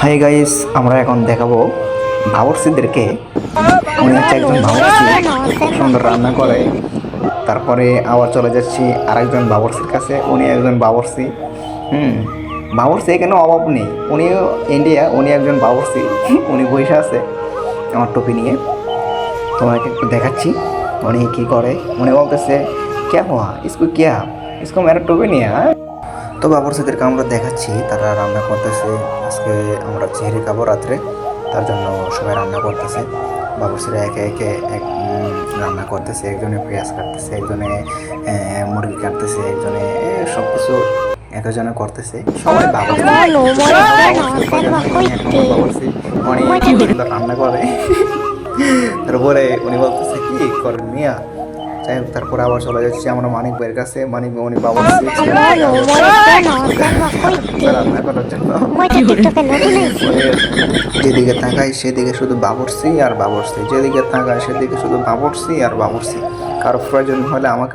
Hi guys আমরা এখন দেখাবো বাবরসিদেরকে উনি হচ্ছে একজন সুন্দর রান্না করে। তারপরে আবার চলে যাচ্ছি আরেকজন বাবরসির কাছে, উনি একজন বাবরসি হুম বাবরসি এখানে অভাব নেই। উনিও ইন্ডিয়া উনি একজন বাবরসি উনি বসে আছে আমার টুপি নিয়ে। তোমাকে একটু দেখাচ্ছি, উনি কি করে। উনি বলতেছে কে হওয়া ইসকো কিয়া? ইসকো মেরা টুপি নিয়ে? হ্যাঁ তো বাবরসিদেরকে আমরা দেখাচ্ছি তারা রান্না করতেছে। আজকে আমরা চেহারি খাব রাত্রে তার জন্য সবাই রান্না করতেছে। বাবরসিরা একে একে এক রান্না করতেছে একজনে পেঁয়াজ কাটতেছে একজনে মুরগি কাটতেছে একজনে সব কিছু একজনে করতেছে। সবাই বাবরসি, অনেক রান্না করে। তারপরে উনি বলতেছে কি করেন মিয়া? যাই হোক তারপরে আবার চলে যাচ্ছি আমরা মানিক ভাইয়ের কাছে। মানিক ভাই উনি আইছি যেদিকে তাকাই সেদিকে শুধু বাবরসি আর বাবরসি যেদিকে তাকাই সেদিকে শুধু বাবরসি আর বাবরসি কারও প্রয়োজন হলে আমাকে